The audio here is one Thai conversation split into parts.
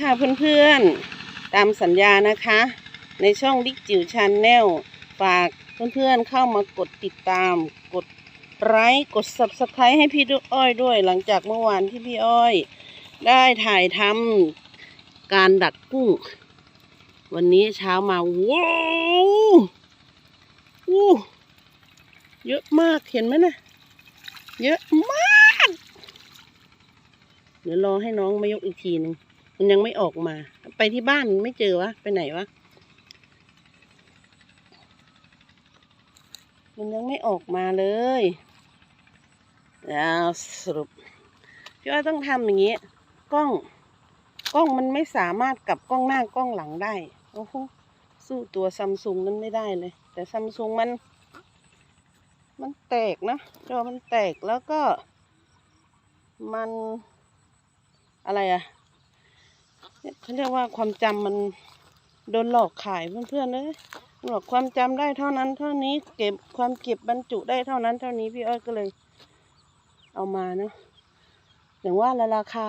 ค่ะเพื่อนๆ ตามสัญญานะคะ ในช่องดิกจิ๋วชาแนลฝากเพื่อนๆเข้ามากดติดตาม กดไลค์กด subscribe ให้พี่อ้อยด้วย หลังจากเมื่อวานที่พี่อ้อย ได้ถ่ายทำการดักกุ้ง วันนี้เช้ามาว้าววู้เยอะมากเห็นไหมนะเยอะมาก เดี๋ยวรอให้น้องมายกอีกทีหนึ่ง มันยังไม่ออกมา ไปที่บ้านไม่เจอวะ ไปไหนวะ มันยังไม่ออกมาเลยแล้วสรุปพี่ว่าต้องทำอย่างนี้ กล้อง กล้องมันไม่สามารถกับกล้องหน้ากล้องหลังได้ โอ้โห สู้ตัวซัมซุงนั้นไม่ได้เลย แต่ซัมซุงมัน มันแตกนะจอมันแตกแล้วก็ มันอะไรอะ เนี่ยเขาเรียกว่าความจำมันโดนหลอกขายเพื่อนๆเลยหลอกความจำได้เท่านั้น เท่านี้เก็บความเก็บบรรจุได้เท่านั้น เท่านี้พี่อ้อยก็เลย เอามาเนาะอย่างว่าละราคา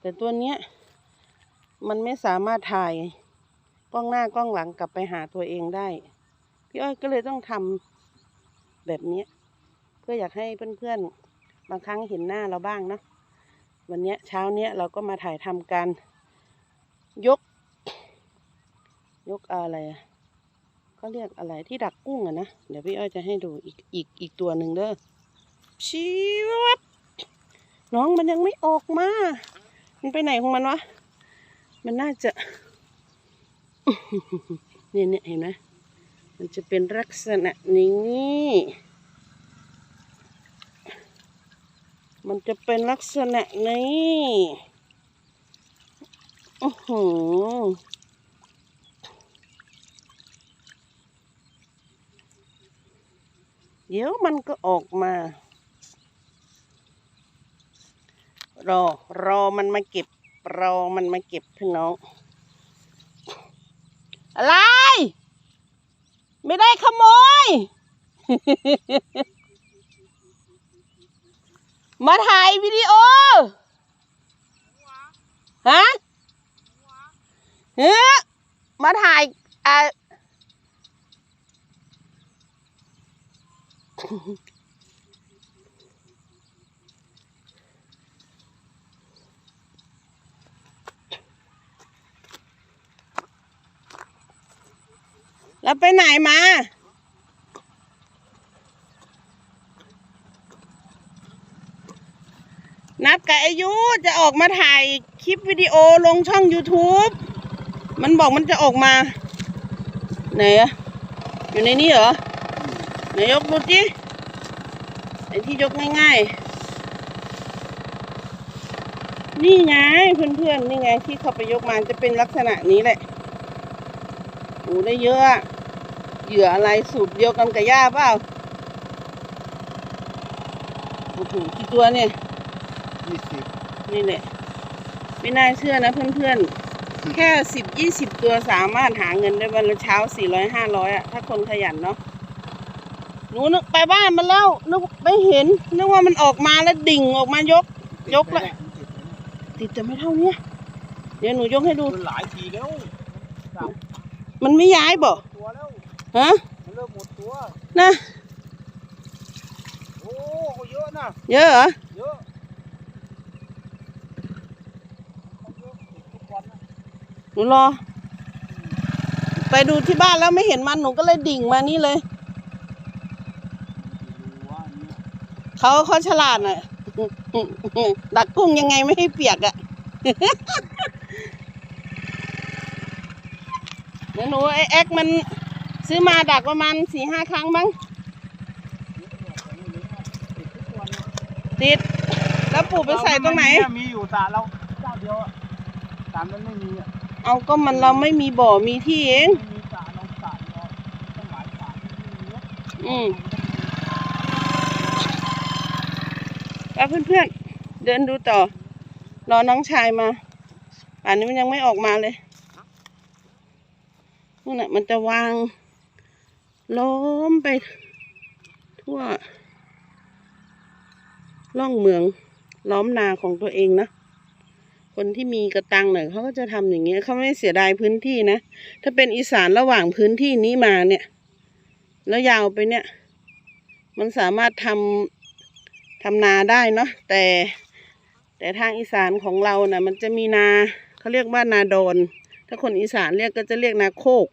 แต่ตัวเนี้ย มันไม่สามารถถ่ายกล้องหน้ากล้องหลังกลับไปหาตัวเองได้ พี่อ้อยก็เลยต้องทำแบบเนี้ยเพื่ออยากให้เพื่อนๆบางครั้งเห็นหน้าเราบ้างเนาะ วันนี้เช้าเนี้ยเราก็มาถ่ายทำการยก ยกอะไรอะเขาเรียกอะไรที่ดักกุ้งอะนะ เดี๋ยวพี่อ้อยจะให้ดูอีกอีกอีกตัวหนึ่งเด้อชีวับน้องมันยังไม่ออกมา มันไปไหนของมันวะ มันน่าจะเนี่ยเนี่ยเห็นไหมมันจะเป็นลักษณะนี้ มันจะเป็นลักษณะนี้โอ้โหเดี๋ยวมันก็ออกมา รอ รอมันมาเก็บ รอมันมาเก็บพี่น้อง อะไร ไม่ได้ขโมย มาถ่ายวิดีโอ ฮะเฮ้ยมาถ่ายอ่าแล้วไปไหนมา นัดกับอายุจะออกมาถ่ายคลิปวิดีโอลงช่อง YouTube มันบอกมันจะออกมา ไหนอะอยู่ในนี้เหรอไหนยกดูจิไอที่ยกง่ายๆ นี่ไงเพื่อนๆ นี่ไงที่เขาไปยกมาจะเป็นลักษณะนี้แหละโอ้ได้เยอะอะเหยื่ออะไรสูตรเดียวกันกับย่าเปล่าโอ้โหกี่ตัวเนี่ย ยี่สิบนี่แหละ ไม่น่าเชื่อนะเพื่อนๆ แค่สิบยี่สิบตัวสามารถหาเงินได้วันละเช้าสี่ร้อยห้าร้อยอะถ้าคนขยันเนาะหนูนึกไปบ้านมันแล้วนึกไม่เห็นนึกว่ามันออกมาแล้วดิ่งออกมายก ยกละติดแต่ไม่เท่าเนี้ยเดี๋ยวหนูยกให้ดู มันหลายทีแล้วมันไม่ย้ายบ่ตัวแล้วฮะมันเริ่มหมดตัวนะโอ้เยอะนะเยอะเหรอเยอะเขาเยอะทุกวันนะ ห นูรอ ไปดูที่บ้านแล้วไม่เห็นมันหนูก็เลยดิ่งมานี่เลย เขาเขาฉลาดน่ะดักกุ้งยังไงไม่ให้เปียกอะ่ะเดี๋ยวหนูไอแอ็กมันซื้อมาดักประมาณสี่ห้าครั้งบ้างติด แล้วปู่ไปใส่ตรงไหน มีอยู่แต่เราเจ้าเดียวอะตามนั้นไม่มีอะ เอาก็มันเราไม่มีบ่อมีที่เอง มีสระเรารเราต้องหลายสารอืมแล้วเพื่อนๆ เดินดูต่อ รอน้องชายมาป่านนี้มันยังไม่ออกมาเลยนู่นน่ะมันจะวาง ล้อมไป ทั่ว ล่องเมือง ล้อมนาของตัวเองนะ คนที่มีกระตังหน่อยเขาก็จะทำอย่างเงี้ยเขาไม่เสียดายพื้นที่นะ ถ้าเป็นอีสานระหว่างพื้นที่นี้มาเนี่ย แล้วยาวไปเนี่ย มันสามารถทำทำนาได้เนาะแต่ แต่ทางอีสานของเรานะ่ะ มันจะมีนาเขาเรียกว่านาดอนถ้าคนอีสานเรียกก็จะเรียกนาโคก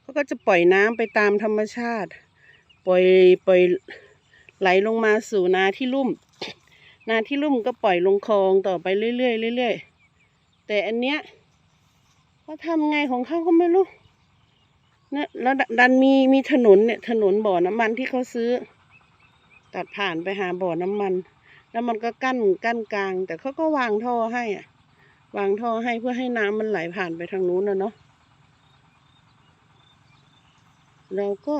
เขาก็จะปล่อยน้ำไปตามธรรมชาติ ปล่อยปล่อยไหลลงมาสู่นาที่ลุ่มนาที่ลุ่มก็ปล่อยลงคลองต่อไปเรื่อยๆเรื่อยๆ แต่อันเนี้ยเขาทำไงของเขาก็ไม่รู้เนี่ยแล้วดันมีมีถนนเนี่ยถนนบ่อน้ำมันที่เขาซื้อ ตัดผ่านไปหาบ่อน้ำมัน แล้วมันก็กั้นกั้นกลาง แต่เขาก็วางท่อให้อะ วางท่อให้เพื่อให้น้ำมันไหลผ่านไปทางนู้นนะเนาะเราก็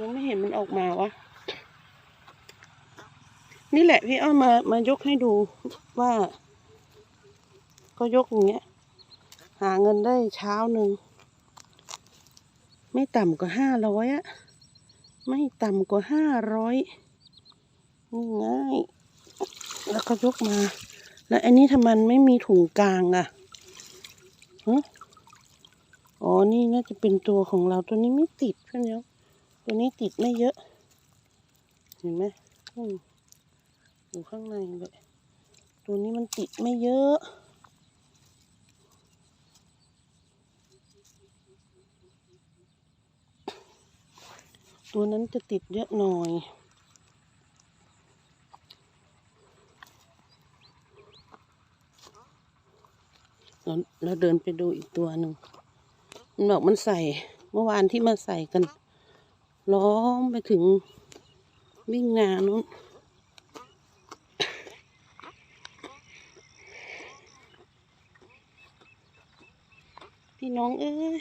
ยังไม่เห็นมันออกมาวะ นี่แหละพี่อ้อมามายกให้ดูว่า ก็ยกอย่างเงี้ย หาเงินได้เช้าหนึ่ง ไม่ต่ำกว่าห้าร้อยอะไม่ต่ำกว่าห้าร้อยนี่ง่ายแล้วก็ยกมา แล้วอันนี้ทำไมมันไม่มีถุงกลางอะฮะอ๋อ นี่น่าจะเป็นตัวของเราตัวนี้ไม่ติดเพื่อนเดียวตัวนี้ติดไม่เยอะ เห็นไหมอืม อยู่ข้างในเลยตัวนี้มันติดไม่เยอะ ตัวนั้นจะติดเยอะหน่อยแล้วแล้วเดินไปดูอีกตัวหนึ่งมันบอกมันใส่เมื่อวานที่มาใส่กัน ล้อมไปถึงวิ่งนานู้น พี่น้องเอ้ย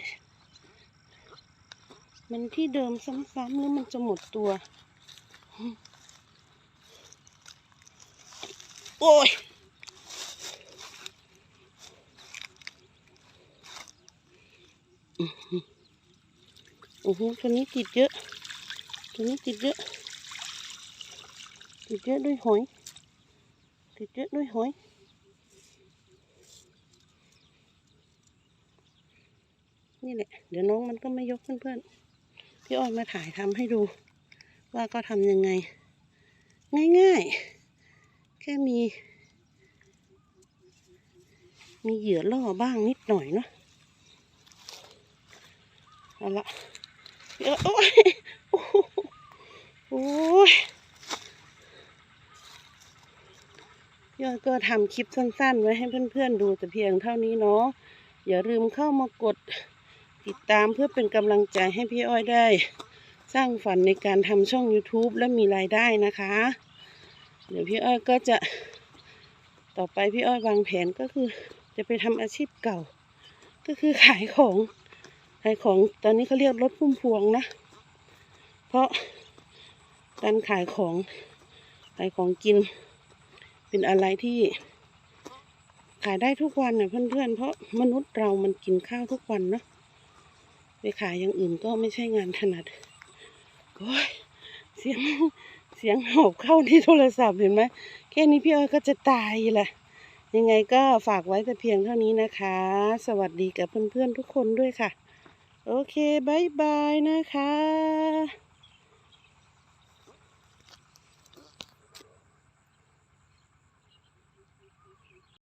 มันที่เดิมซ้ำๆแล้วมันจะหมดตัว โอ้ยโอ้โห ตัวนี้ติดเยอะ ตัวนี้ติดเยอะ ติดเยอะด้วยหอย ติดเยอะด้วยหอย นี่แหละ เดี๋ยวน้องมันก็ไม่ยกเพื่อนๆ พี่อ้อยมาถ่ายทำให้ดู ว่าก็ทำยังไง ง่ายๆ แค่มี มีเหยื่อล่อบ้างนิดหน่อยเนาะเอาละเดี๋ยวโอ้ยโอ้โหโอ้ยยอดก็ทำคลิปสั้นๆ ไว้ให้เพื่อนๆดูแต่เพียงเท่านี้เนาะอย่าลืมเข้ามากด ติดตามเพื่อเป็นกำลังใจให้พี่อ้อยได้ สร้างฝันในการทำช่อง YouTube และมีรายได้นะคะ เดี๋ยวพี่อ้อยก็จะต่อไปพี่อ้อยวางแผนก็คือ จะไปทำอาชีพเก่า ก็คือขายของขายของตอนนี้เขาเรียกรถพุ่มพวงนะ เพราะการขายของขายของกิน เป็นอะไรที่ขายได้ทุกวันเนี่ยเพื่อนๆเพราะมนุษย์เรามันกินข้าวทุกวันเนาะ ไปขายอย่างอื่นก็ไม่ใช่งานถนัดโอ้ยเสียงเสียงหอบเข้าที่โทรศัพท์เห็นไหมแค่นี้พี่อ้อยก็จะตายละยังไงก็ฝากไว้แต่เพียงเท่านี้นะคะ สวัสดีกับเพื่อนๆทุกคนด้วยค่ะ โอเคบายบายนะคะ